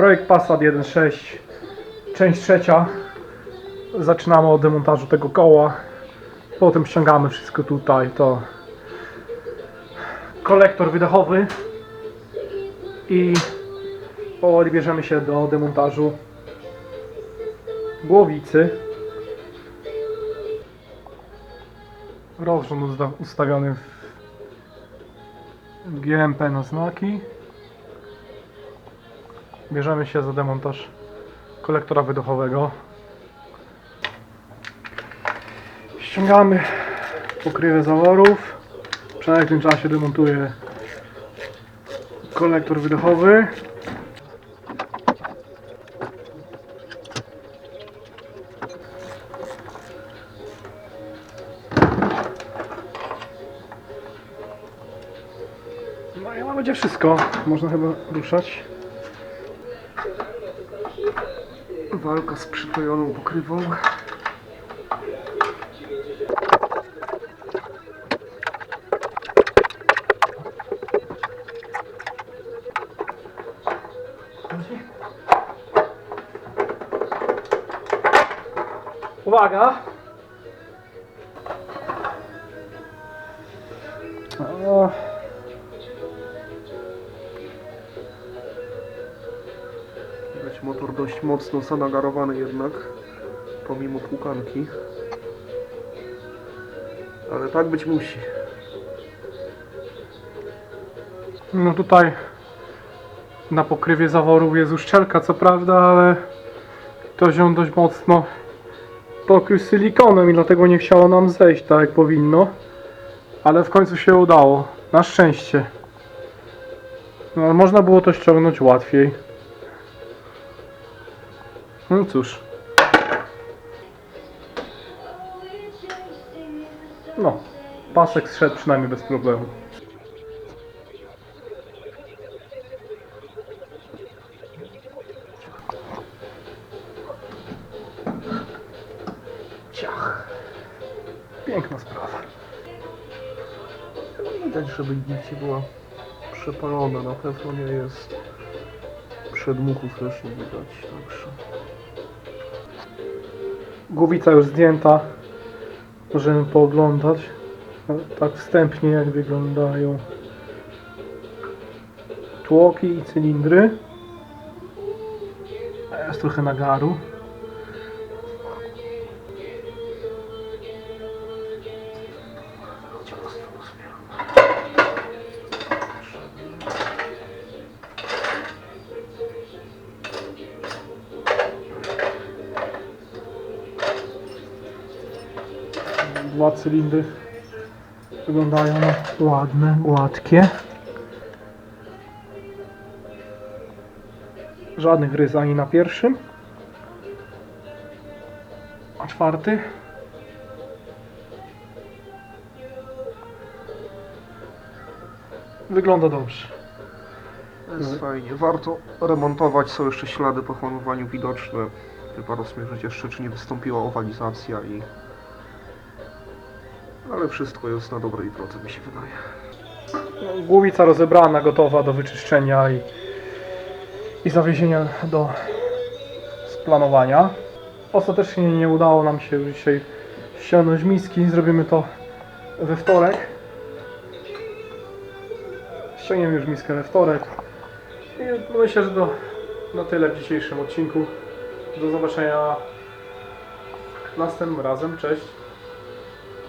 Projekt Passat 1.6, część trzecia. Zaczynamy od demontażu tego koła. Potem ściągamy wszystko tutaj. To kolektor wydechowy i powoli bierzemy się do demontażu głowicy. Rozrząd ustawiony w GMP na znaki. Bierzemy się za demontaż kolektora wydechowego. Ściągamy pokrywę zaworów. W przeleśnym czasie demontuję kolektor wydechowy. No i chyba będzie wszystko. Można chyba ruszać. Walka z przyklejoną pokrywą. Uwaga! O. Widać motor dość mocno zanagarowany jednak, pomimo płukanki. Ale tak być musi. No tutaj na pokrywie zaworów jest uszczelka, co prawda, ale ktoś ją dość mocno pokrył silikonem i dlatego nie chciało nam zejść tak jak powinno. Ale w końcu się udało. Na szczęście. No, można było to ściągnąć łatwiej. No cóż. No, pasek zszedł przynajmniej bez problemu. Ciach. Piękna sprawa. Widać, żeby nic nie była przepalona. Na pewno nie jest przedmuchów też nie widać. Także Głowica już zdjęta. Możemy pooglądać. Tak wstępnie jak wyglądają tłoki i cylindry. Jest trochę nagaru. Dwa cylindry wyglądają ładne, gładkie. Żadnych rys ani na pierwszym. A czwarty. Wygląda dobrze. fajnie. Warto remontować. Są jeszcze ślady po hamowaniu widoczne. Chyba rozmierzyć jeszcze, czy nie wystąpiła owalizacja i... Ale wszystko jest na dobrej drodze, mi się wydaje. Głowica rozebrana, gotowa do wyczyszczenia i, i zawiezienia do splanowania. Ostatecznie nie udało nam się dzisiaj ściągnąć miski. Zrobimy to we wtorek. Ściągniemy już miskę we wtorek. I myślę, że to na tyle w dzisiejszym odcinku. Do zobaczenia następnym razem. Cześć.